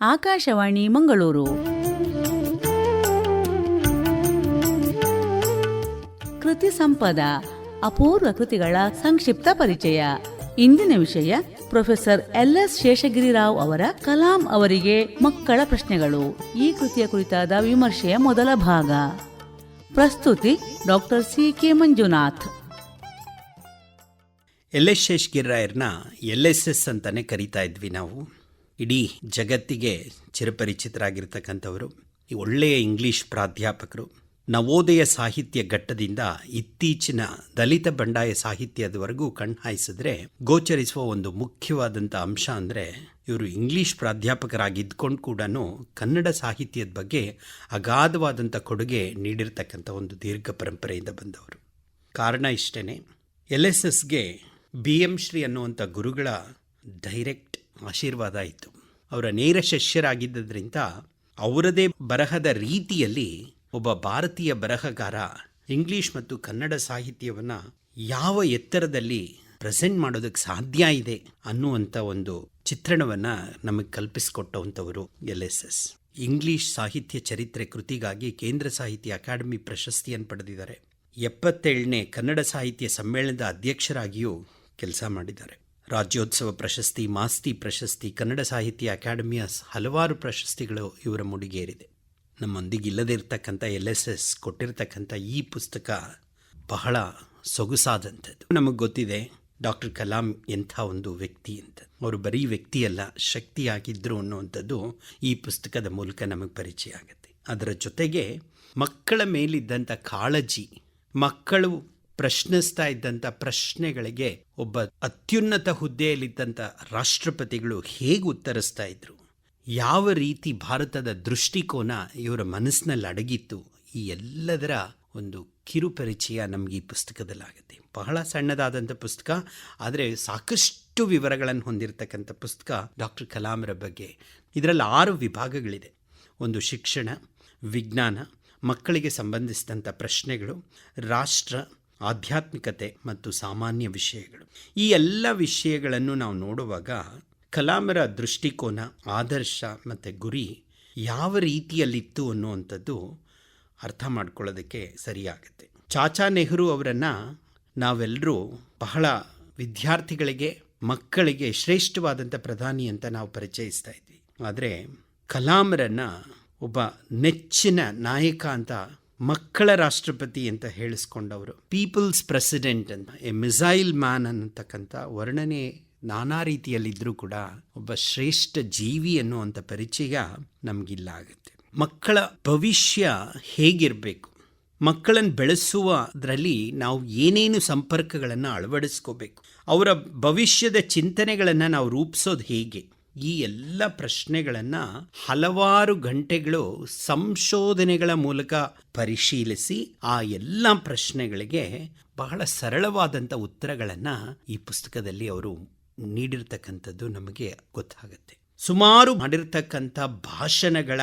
ಆಕಾಶವಾಣಿ ಮಂಗಳೂರು. ಕೃತಿ ಸಂಪದ, ಅಪೂರ್ವ ಕೃತಿಗಳ ಸಂಕ್ಷಿಪ್ತ ಪರಿಚಯ. ಇಂದಿನ ವಿಷಯ, ಪ್ರೊಫೆಸರ್ ಎಲ್ ಎಸ್ ಶೇಷಗಿರಿರಾವ್ ಅವರ ಕಲಾಂ ಅವರಿಗೆ ಮಕ್ಕಳ ಪ್ರಶ್ನೆಗಳು. ಈ ಕೃತಿಯ ಕುರಿತಾದ ವಿಮರ್ಶೆಯ ಮೊದಲ ಭಾಗ. ಪ್ರಸ್ತುತಿ doctor C K Manjunath. L S ಶೇಷಗಿರಿರಾಯರ್ನ L S S ಅಂತಾನೆ ಕರಿತಾ ಇದ್ವಿ ನಾವು. ಇಡೀ ಜಗತ್ತಿಗೆ ಚಿರಪರಿಚಿತರಾಗಿರ್ತಕ್ಕಂಥವರು, ಈ ಒಳ್ಳೆಯ ಇಂಗ್ಲಿಷ್ ಪ್ರಾಧ್ಯಾಪಕರು, ನವೋದಯ ಸಾಹಿತ್ಯ ಘಟ್ಟದಿಂದ ಇತ್ತೀಚಿನ ದಲಿತ ಬಂಡಾಯ ಸಾಹಿತ್ಯದವರೆಗೂ ಕಣ್ಹಾಯಿಸಿದ್ರೆ ಗೋಚರಿಸುವ ಒಂದು ಮುಖ್ಯವಾದಂಥ ಅಂಶ ಅಂದರೆ, ಇವರು ಇಂಗ್ಲಿಷ್ ಪ್ರಾಧ್ಯಾಪಕರಾಗಿದ್ಕೊಂಡು ಕೂಡ ಕನ್ನಡ ಸಾಹಿತ್ಯದ ಬಗ್ಗೆ ಅಗಾಧವಾದಂಥ ಕೊಡುಗೆ ನೀಡಿರ್ತಕ್ಕಂಥ ಒಂದು ದೀರ್ಘ ಪರಂಪರೆಯಿಂದ ಬಂದವರು. ಕಾರಣ ಇಷ್ಟೇ ಎಲ್ ಎಸ್ ಎಸ್ಗೆ ಬಿ ಎಂ ಶ್ರೀ ಅನ್ನುವಂಥ ಗುರುಗಳ ಡೈರೆಕ್ಟ್ ಆಶೀರ್ವಾದ ಇತ್ತು ಅವರ ನೇರ ಶಿಷ್ಯರಾಗಿದ್ದರಿಂದ ಅವರದೇ ಬರಹದ ರೀತಿಯಲ್ಲಿ ಒಬ್ಬ ಭಾರತೀಯ ಬರಹಗಾರ ಇಂಗ್ಲಿಷ್ ಮತ್ತು ಕನ್ನಡ ಸಾಹಿತ್ಯವನ್ನು ಯಾವ ಎತ್ತರದಲ್ಲಿ ಪ್ರೆಸೆಂಟ್ ಮಾಡೋದಕ್ಕೆ ಸಾಧ್ಯ ಇದೆ ಅನ್ನುವಂಥ ಒಂದು ಚಿತ್ರಣವನ್ನು ನಮಗೆ ಕಲ್ಪಿಸಿಕೊಟ್ಟವಂಥವರು ಎಲ್ ಎಸ್ ಎಸ್. ಇಂಗ್ಲಿಷ್ ಸಾಹಿತ್ಯ ಚರಿತ್ರೆ ಕೃತಿಗಾಗಿ ಕೇಂದ್ರ ಸಾಹಿತ್ಯ ಅಕಾಡೆಮಿ ಪ್ರಶಸ್ತಿಯನ್ನು ಪಡೆದಿದ್ದಾರೆ. ಎಪ್ಪತ್ತೇಳನೇ ಕನ್ನಡ ಸಾಹಿತ್ಯ ಸಮ್ಮೇಳನದ ಅಧ್ಯಕ್ಷರಾಗಿಯೂ ಕೆಲಸ ಮಾಡಿದ್ದಾರೆ. ರಾಜ್ಯೋತ್ಸವ ಪ್ರಶಸ್ತಿ, ಮಾಸ್ತಿ ಪ್ರಶಸ್ತಿ, ಕನ್ನಡ ಸಾಹಿತ್ಯ ಅಕಾಡೆಮಿಯ ಹಲವಾರು ಪ್ರಶಸ್ತಿಗಳು ಇವರ ಮುಡಿಗೇರಿದೆ. ನಮ್ಮೊಂದಿಗೆ ಇಲ್ಲದೇ ಇರತಕ್ಕಂಥ ಎಲ್ ಎಸ್ ಎಸ್, ಕೊಟ್ಟಿರ್ತಕ್ಕಂಥ ಈ ಪುಸ್ತಕ ಬಹಳ ಸೊಗಸಾದಂಥದ್ದು. ನಮಗೆ ಗೊತ್ತಿದೆ, ಡಾಕ್ಟರ್ ಕಲಾಂ ಎಂಥ ಒಂದು ವ್ಯಕ್ತಿ ಅಂತ. ಅವರು ಬರೀ ವ್ಯಕ್ತಿಯಲ್ಲ ಶಕ್ತಿಯಾಗಿದ್ದರು ಅನ್ನುವಂಥದ್ದು ಈ ಪುಸ್ತಕದ ಮೂಲಕ ನಮಗೆ ಪರಿಚಯ ಆಗುತ್ತೆ. ಅದರ ಜೊತೆಗೆ ಮಕ್ಕಳ ಮೇಲಿದ್ದಂಥ ಕಾಳಜಿ, ಮಕ್ಕಳು ಪ್ರಶ್ನಿಸ್ತಾ ಇದ್ದಂಥ ಪ್ರಶ್ನೆಗಳಿಗೆ ಒಬ್ಬ ಅತ್ಯುನ್ನತ ಹುದ್ದೆಯಲ್ಲಿದ್ದಂಥ ರಾಷ್ಟ್ರಪತಿಗಳು ಹೇಗೆ ಉತ್ತರಿಸ್ತಾ ಇದ್ರು? ಯಾವ ರೀತಿ ಭಾರತದ ದೃಷ್ಟಿಕೋನ ಇವರ ಮನಸ್ಸಿನಲ್ಲಿ ಅಡಗಿತ್ತು? ಈ ಎಲ್ಲದರ ಒಂದು ಕಿರುಪರಿಚಯ ನಮಗೆ ಈ ಪುಸ್ತಕದಲ್ಲಾಗುತ್ತೆ. ಬಹಳ ಸಣ್ಣದಾದಂಥ ಪುಸ್ತಕ, ಆದರೆ ಸಾಕಷ್ಟು ವಿವರಗಳನ್ನು ಹೊಂದಿರತಕ್ಕಂಥ ಪುಸ್ತಕ ಡಾಕ್ಟರ್ ಕಲಾಮರ ಬಗ್ಗೆ. ಇದರಲ್ಲಿ ಆರು ವಿಭಾಗಗಳಿದೆ. ಒಂದು ಶಿಕ್ಷಣ, ವಿಜ್ಞಾನ, ಮಕ್ಕಳಿಗೆ ಸಂಬಂಧಿಸಿದಂಥ ಪ್ರಶ್ನೆಗಳು, ರಾಷ್ಟ್ರ ಆಧ್ಯಾತ್ಮಿಕತೆ ಮತ್ತು ಸಾಮಾನ್ಯ ವಿಷಯಗಳು. ಈ ಎಲ್ಲ ವಿಷಯಗಳನ್ನು ನಾವು ನೋಡುವಾಗ ಕಲಾಮರ ದೃಷ್ಟಿಕೋನ, ಆದರ್ಶ ಮತ್ತು ಗುರಿ ಯಾವ ರೀತಿಯಲ್ಲಿತ್ತು ಅನ್ನುವಂಥದ್ದು ಅರ್ಥ ಮಾಡ್ಕೊಳ್ಳೋದಕ್ಕೆ ಸರಿಯಾಗುತ್ತೆ. ಚಾಚಾ ನೆಹರು ಅವರನ್ನು ನಾವೆಲ್ಲರೂ ಬಹಳ ವಿದ್ಯಾರ್ಥಿಗಳಿಗೆ, ಮಕ್ಕಳಿಗೆ ಶ್ರೇಷ್ಠವಾದಂಥ ಪ್ರಧಾನಿ ಅಂತ ನಾವು ಪರಿಚಯಿಸ್ತಾ ಇದ್ವಿ. ಆದರೆ ಕಲಾಮರನ್ನು ಒಬ್ಬ ನೆಚ್ಚಿನ ನಾಯಕ ಅಂತ ಮಕ್ಕಳ ರಾಷ್ಟ್ರಪತಿ ಅಂತ ಹೇಳಿಸ್ಕೊಂಡವರು. ಪೀಪಲ್ಸ್ ಪ್ರೆಸಿಡೆಂಟ್ ಅಂತ, ಎ ಮಿಸೈಲ್ ಮ್ಯಾನ್ ಅನ್ನತಕ್ಕಂಥ ವರ್ಣನೆ ನಾನಾ ರೀತಿಯಲ್ಲಿದ್ದರೂ ಕೂಡ ಒಬ್ಬ ಶ್ರೇಷ್ಠ ಜೀವಿ ಅನ್ನುವಂಥ ಪರಿಚಯ ನಮಗಿಲ್ಲ ಆಗುತ್ತೆ. ಮಕ್ಕಳ ಭವಿಷ್ಯ ಹೇಗಿರಬೇಕು? ಮಕ್ಕಳನ್ನು ಬೆಳೆಸುವುದರಲ್ಲಿ ನಾವು ಏನೇನು ಸಂಪರ್ಕಗಳನ್ನು ಅಳವಡಿಸ್ಕೋಬೇಕು? ಅವರ ಭವಿಷ್ಯದ ಚಿಂತನೆಗಳನ್ನು ನಾವು ರೂಪಿಸೋದು ಹೇಗೆ? ಈ ಎಲ್ಲ ಪ್ರಶ್ನೆಗಳನ್ನು ಹಲವಾರು ಗಂಟೆಗಳು ಸಂಶೋಧನೆಗಳ ಮೂಲಕ ಪರಿಶೀಲಿಸಿ ಆ ಎಲ್ಲ ಪ್ರಶ್ನೆಗಳಿಗೆ ಬಹಳ ಸರಳವಾದಂಥ ಉತ್ತರಗಳನ್ನು ಈ ಪುಸ್ತಕದಲ್ಲಿ ಅವರು ನೀಡಿರ್ತಕ್ಕಂಥದ್ದು ನಮಗೆ ಗೊತ್ತಾಗುತ್ತೆ. ಸುಮಾರು ಮಾಡಿರ್ತಕ್ಕಂಥ ಭಾಷಣಗಳ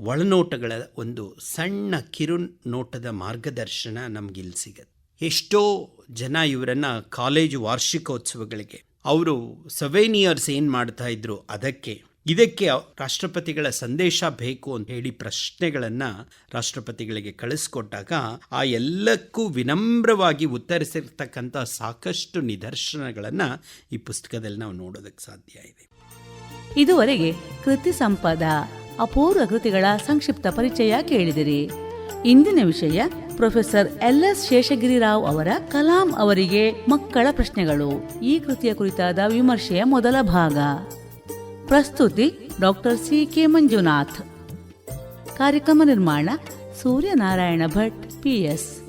ಒಳನೋಟಗಳ ಒಂದು ಸಣ್ಣ ಕಿರು ನೋಟದ ಮಾರ್ಗದರ್ಶನ ನಮಗಿಲ್ಲಿ ಸಿಗತ್ತೆ. ಎಷ್ಟೋ ಜನ ಇವರನ್ನು ಕಾಲೇಜು ವಾರ್ಷಿಕೋತ್ಸವಗಳಿಗೆ ಅವರು ಸವೇನಿಯರ್ಸ್ ಏನು ಮಾಡ್ತಾ ಇದ್ರು ಅದಕ್ಕೆ. ಇದಕ್ಕೆ ರಾಷ್ಟ್ರಪತಿಗಳ ಸಂದೇಶ ಬೇಕು ಅಂತ ಹೇಳಿ ಪ್ರಶ್ನೆಗಳನ್ನು ರಾಷ್ಟ್ರಪತಿಗಳಿಗೆ ಕಳಿಸ್ಕೊಟ್ಟಾಗ ಆ ಎಲ್ಲಕ್ಕೂ ವಿನಮ್ರವಾಗಿ ಉತ್ತರಿಸಿರ್ತಕ್ಕಂಥ ಸಾಕಷ್ಟು ನಿದರ್ಶನಗಳನ್ನು ಈ ಪುಸ್ತಕದಲ್ಲಿ ನಾವು ನೋಡೋದಕ್ಕೆ ಸಾಧ್ಯ ಇದೆ. ಇದುವರೆಗೆ ಕೃತಿ ಸಂಪದ ಅಪೂರ್ವ ಕೃತಿಗಳ ಸಂಕ್ಷಿಪ್ತ ಪರಿಚಯ ಕೇಳಿದಿರಿ. ಇಂದಿನ ವಿಷಯ ಪ್ರೊಫೆಸರ್ ಎಲ್ ಎಸ್ ಶೇಷಗಿರಿರಾವ್ ಅವರ ಕಲಾಂ ಅವರಿಗೆ ಮಕ್ಕಳ ಪ್ರಶ್ನೆಗಳು. ಈ ಕೃತಿಯ ಕುರಿತಾದ ವಿಮರ್ಶೆಯ ಮೊದಲ ಭಾಗ. ಪ್ರಸ್ತುತಿ ಡಾಕ್ಟರ್ ಸಿ ಕೆ ಮಂಜುನಾಥ್. ಕಾರ್ಯಕ್ರಮ ನಿರ್ಮಾಣ ಸೂರ್ಯನಾರಾಯಣ ಭಟ್ ಪಿಎಸ್